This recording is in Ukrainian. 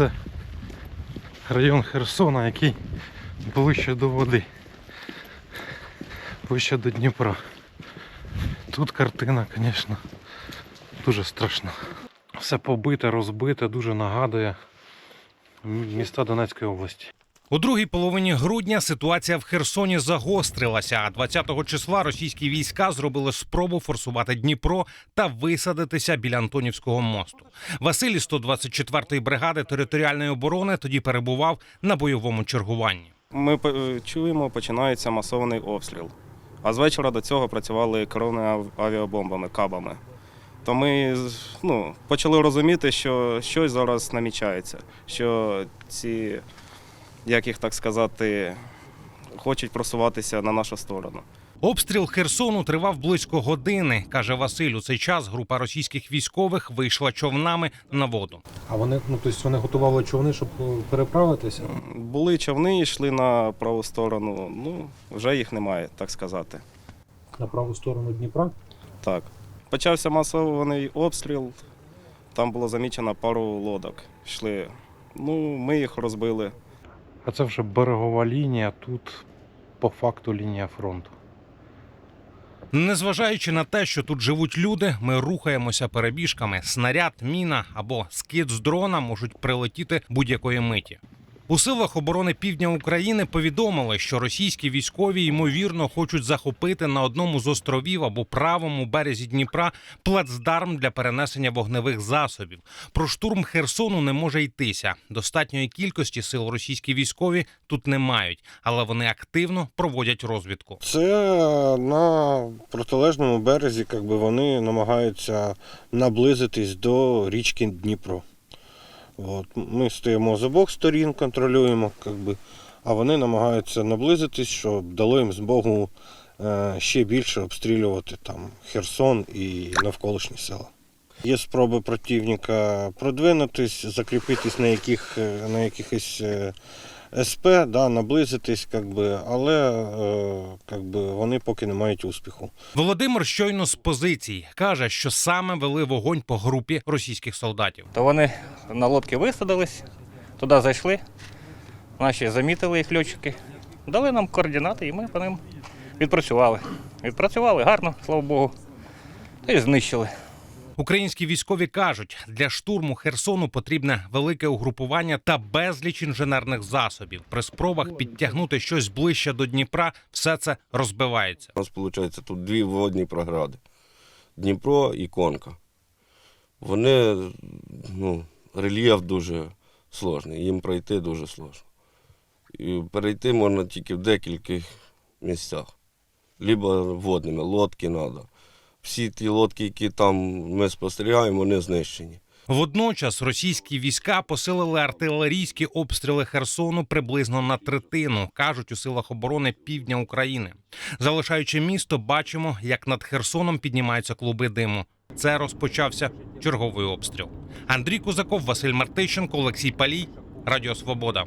Це район Херсона, який ближче до води. Ближче до Дніпра. Тут картина, звісно, дуже страшна. Все побите, розбите, дуже нагадує міста Донецької області. У другій половині грудня ситуація в Херсоні загострилася. А 20-го числа російські війська зробили спробу форсувати Дніпро та висадитися біля Антонівського мосту. Василь 124-ї бригади територіальної оборони тоді перебував на бойовому чергуванні. Ми чуємо, починається масований обстріл. А з вечора до цього працювали керованими авіабомбами, кабами. То ми ну, почали розуміти, що щось зараз намічається, що ці, як їх так сказати, хочуть просуватися на нашу сторону. Обстріл Херсону тривав близько години. каже Василь. У цей час група російських військових вийшла човнами на воду. А вони, ну тобто вони готували човни, щоб е, переправитися? Були човни, йшли на праву сторону, ну, вже їх немає, так сказати. На праву сторону Дніпра? Так. Почався масований обстріл. Там було замічено пару лодок. Йшли. Ну, ми їх розбили. А це вже берегова лінія, тут по факту лінія фронту. Незважаючи на те, що тут живуть люди, ми рухаємося перебіжками. Снаряд, міна або скид з дрона можуть прилетіти будь-якої миті. У силах оборони півдня України повідомили, що російські військові ймовірно хочуть захопити на одному з островів або правому березі Дніпра плацдарм для перенесення вогневих засобів. Про штурм Херсону не може йтися. Достатньої кількості сил російські військові тут не мають, але вони активно проводять розвідку. Це на протилежному березі, як би вони намагаються наблизитись до річки Дніпро. От. Ми стоїмо з обох сторін, контролюємо, би, а вони намагаються наблизитись, щоб дало їм змогу е, ще більше обстрілювати там Херсон і навколишні села. Є спроби противника продвинутись, закріпитись на, яких, е, на якихось е, СП, да, наблизитись, как би, але е, как би, вони поки не мають успіху. Володимир щойно з позицій каже, що саме вели вогонь по групі російських солдатів. То вони на лодки висадились, туди зайшли, наші замітили їх льотчики, дали нам координати, і ми по ним відпрацювали. Відпрацювали гарно, слава Богу, та й знищили. Українські військові кажуть, для штурму Херсону потрібне велике угрупування та безліч інженерних засобів. При спробах підтягнути щось ближче до Дніпра, все це розбивається. У нас виходить тут дві водні програди: Дніпро і Конка. Вони, ну, рельєф дуже сложний, їм пройти дуже сложно. І перейти можна тільки в декількох місцях. Либо водними, лодки треба. Всі ті лодки, які там ми спостерігаємо, вони знищені. Водночас російські війська посилили артилерійські обстріли Херсону приблизно на третину, кажуть у силах оборони півдня України. Залишаючи місто, бачимо, як над Херсоном піднімаються клуби диму. Це розпочався черговий обстріл. Андрій Кузаков, Василь Мартищенко, Олексій Палій, Радіо Свобода.